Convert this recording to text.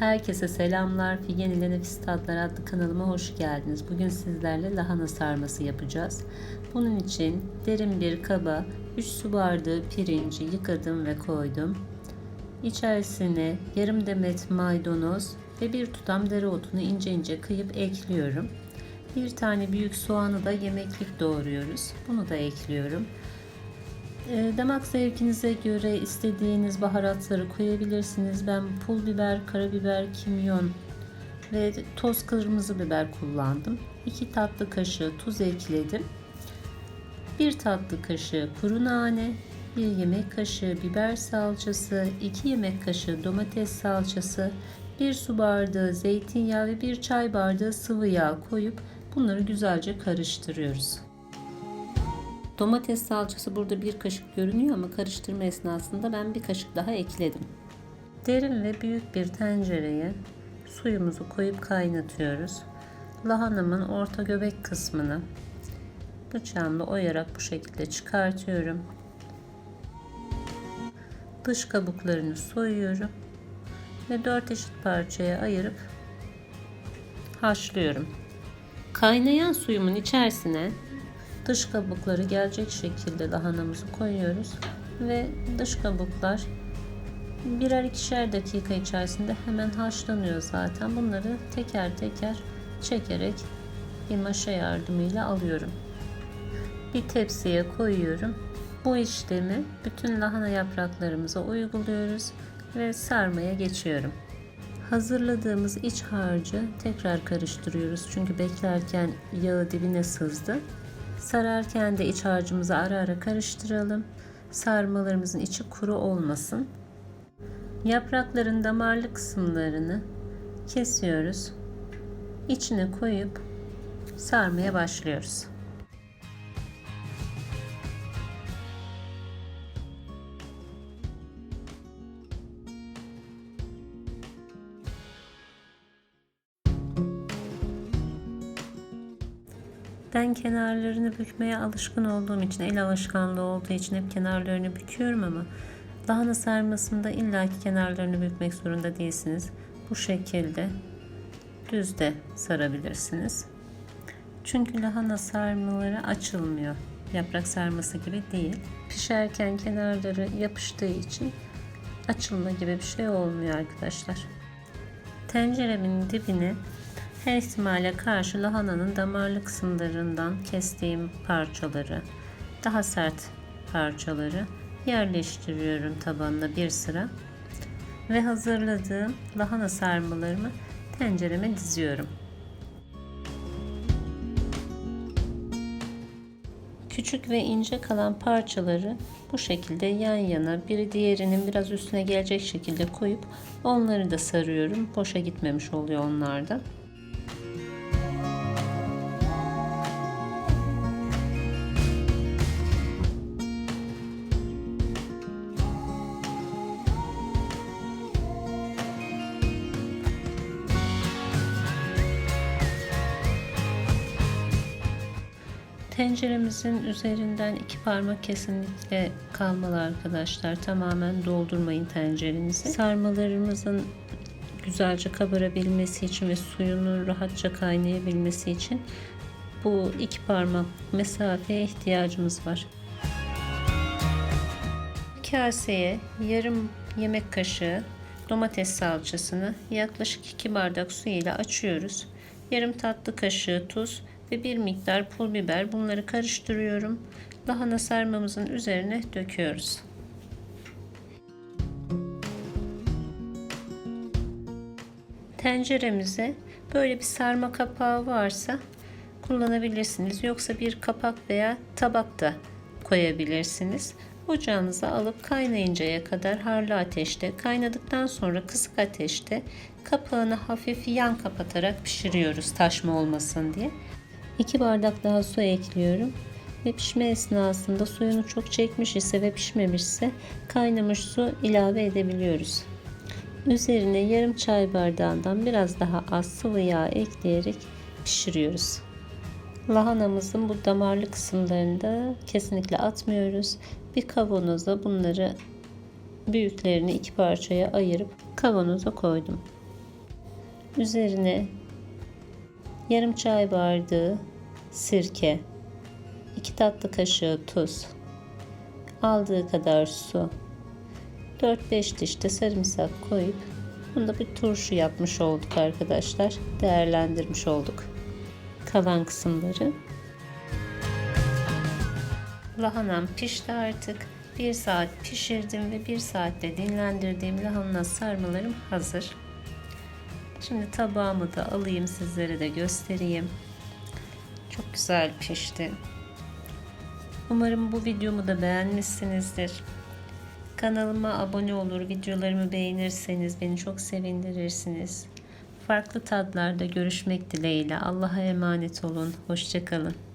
Herkese selamlar. Figen ile Nefis Tatlar adlı kanalıma hoş geldiniz. Bugün sizlerle lahana sarması yapacağız. Bunun için derin bir kaba 3 su bardağı pirinci yıkadım ve koydum. İçerisine yarım demet maydanoz ve bir tutam dereotunu ince ince kıyıp ekliyorum. Bir tane büyük soğanı da yemeklik doğruyoruz. Bunu da ekliyorum. E, Damak zevkinize göre istediğiniz baharatları koyabilirsiniz. Ben pul biber, karabiber, kimyon ve toz kırmızı biber kullandım. 2 tatlı kaşığı tuz ekledim. 1 tatlı kaşığı kuru nane, 1 yemek kaşığı biber salçası, 2 yemek kaşığı domates salçası, 1 su bardağı zeytinyağı ve 1 çay bardağı sıvı yağ koyup bunları güzelce karıştırıyoruz. Domates salçası burada bir kaşık görünüyor ama karıştırma esnasında ben bir kaşık daha ekledim. Derin ve büyük bir tencereye suyumuzu koyup kaynatıyoruz. Lahanamın orta göbek kısmını bıçağımla oyarak bu şekilde çıkartıyorum. Dış kabuklarını soyuyorum ve 4 eşit parçaya ayırıp haşlıyorum. Kaynayan suyumun içerisine dış kabukları gelecek şekilde lahanamızı koyuyoruz ve dış kabuklar birer ikişer dakika içerisinde hemen haşlanıyor zaten. Bunları teker teker çekerek bir maşa yardımıyla alıyorum. Bir tepsiye koyuyorum. Bu işlemi bütün lahana yapraklarımıza uyguluyoruz ve sarmaya geçiyorum. Hazırladığımız iç harcı tekrar karıştırıyoruz çünkü beklerken yağı dibine sızdı. Sararken de iç harcımızı ara ara karıştıralım. Sarmalarımızın içi kuru olmasın. Yaprakların damarlı kısımlarını kesiyoruz. İçine koyup sarmaya başlıyoruz. Ben kenarlarını bükmeye alışkın olduğum için, el alışkanlığı olduğu için hep kenarlarını büküyorum ama lahana sarmasında illaki kenarlarını bükmek zorunda değilsiniz. Bu şekilde düz de sarabilirsiniz. Çünkü lahana sarmaları açılmıyor. Yaprak sarması gibi değil. Pişerken kenarları yapıştığı için açılma gibi bir şey olmuyor arkadaşlar. Tenceremin dibine her ihtimale karşı lahananın damarlı kısımlarından kestiğim parçaları, daha sert parçaları yerleştiriyorum tabanına bir sıra ve hazırladığım lahana sarmalarımı tencereme diziyorum. Küçük ve ince kalan parçaları bu şekilde yan yana biri diğerinin biraz üstüne gelecek şekilde koyup onları da sarıyorum. Boşa gitmemiş oluyor onlar Tenceremizin üzerinden iki parmak kesinlikle kalmalı arkadaşlar. Tamamen doldurmayın tencerenizi. Sarmalarımızın güzelce kabarabilmesi için ve suyunu rahatça kaynayabilmesi için bu iki parmak mesafeye ihtiyacımız var. Kaseye yarım yemek kaşığı domates salçasını yaklaşık 2 bardak su ile açıyoruz. Yarım tatlı kaşığı tuz ve bir miktar pul biber bunları karıştırıyorum. Lahana sarmamızın üzerine döküyoruz. Tenceremize böyle bir sarma kapağı varsa kullanabilirsiniz. Yoksa bir kapak veya tabak da koyabilirsiniz. Ocağınıza alıp kaynayıncaya kadar harlı ateşte kaynadıktan sonra kısık ateşte kapağını hafif yan kapatarak pişiriyoruz taşma olmasın diye. 2 bardak daha su ekliyorum ve pişme esnasında suyunu çok çekmiş ise ve pişmemişse kaynamış su ilave edebiliyoruz. Üzerine yarım çay bardağından biraz daha az sıvı yağ ekleyerek pişiriyoruz. Lahanamızın bu damarlı kısımlarında kesinlikle atmıyoruz. Bir kavanoza bunları büyüklerini iki parçaya ayırıp kavanoza koydum. Üzerine yarım çay bardağı sirke, 2 tatlı kaşığı tuz, aldığı kadar su, 4-5 diş de sarımsak koyup bunda bir turşu yapmış olduk arkadaşlar. Değerlendirmiş olduk kalan kısımları. Lahanam pişti artık. 1 saat pişirdim ve 1 saatte dinlendirdiğim lahana sarmalarım hazır. Şimdi tabağımı da alayım sizlere de göstereyim. Çok güzel pişti. Umarım bu videomu da beğenmişsinizdir. Kanalıma abone olur, videolarımı beğenirseniz beni çok sevindirirsiniz. Farklı tatlarda görüşmek dileğiyle. Allah'a emanet olun. Hoşçakalın.